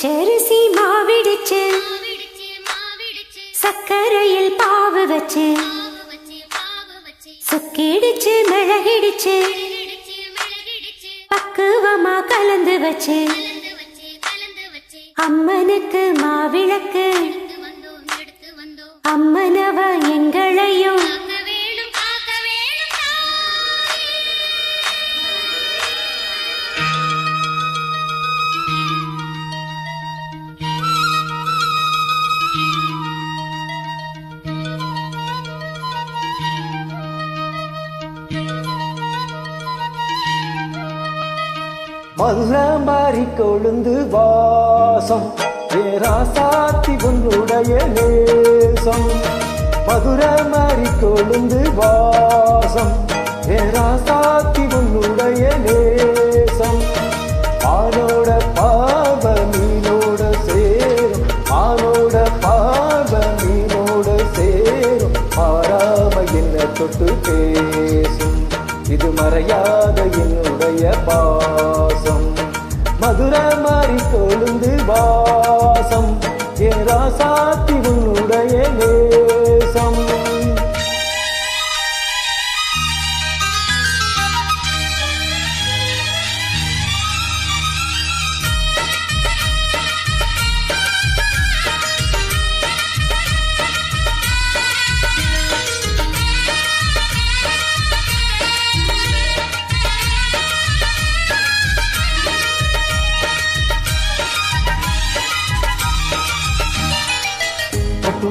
பச்சரிசி மாவிடுச்சு சக்கரையில் பாவு வச்சு சுக்கிடுச்சு மிளகிடுச்சு பக்குவமா கலந்து வச்சு அம்மனுக்கு மாவிளக்கு அம்மனவ எங்களையும் மதுரமாரி கொழுந்து வாசம். ஏராசாத்தி உன்னுடைய நேசம். மதுரமாரி கொழுந்து வாசம். ஏராசாத்தி உன்னுடைய நேசம். ஆனோட பாவ மீனோட சேரும். ஆனோட பாவ மீனோட சேரும். பாராம என்ன தொட்டு பேசும். இது மறையாத என்னுடைய பாசம். மதுர மாறி கொழுந்து வாசம். ஏ ராசாத்தி உன்னுடைய நே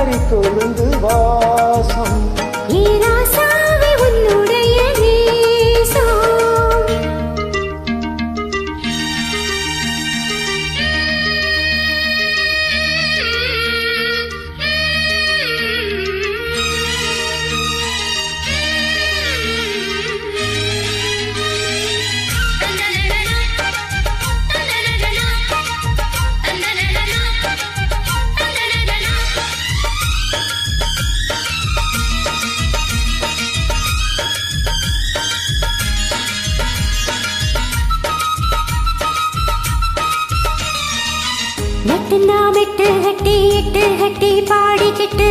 மாறி கொழுந்து வா. நட்டுனா விட்டு கட்டி இட்டு கட்டி பாடிக்கிட்டு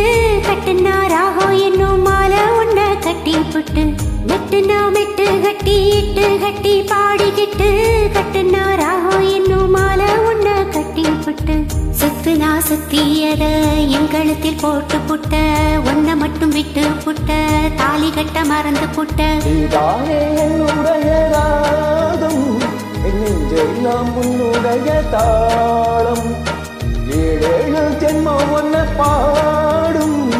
கட்டுனா ராகம் என்னும் மாலை உன்னை கட்டி புட்டு. நட்டுனா விட்டு கட்டி இட்டு கட்டி பாடிக்கிட்டு கட்டுனா ராகம் என்னும் மாலை உன்னை கட்டி புட்டு. சுத்துனா சுத்தியத என் போட்டு புட்ட. ஒன்ன மட்டும் விட்டு புட்ட. தாலி கட்ட மறந்து புட்ட. என்னுடைய தாளம். ஒன்ன பாடும்.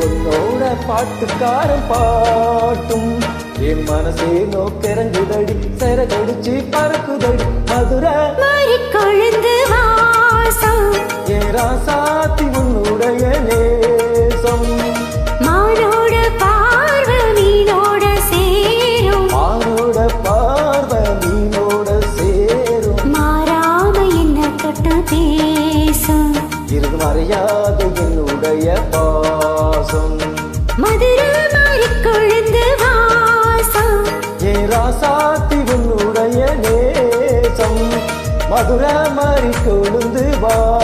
உன்னோட பாட்டுக்காரன் பாட்டும். என் மனசே நோக்கிறங்குதடி இது மறையாத என்னுடைய பாசம் ஏ ராசாத்தி உன்னுடைய நேசம். மதுரை மாறி கொழுந்து வாசம்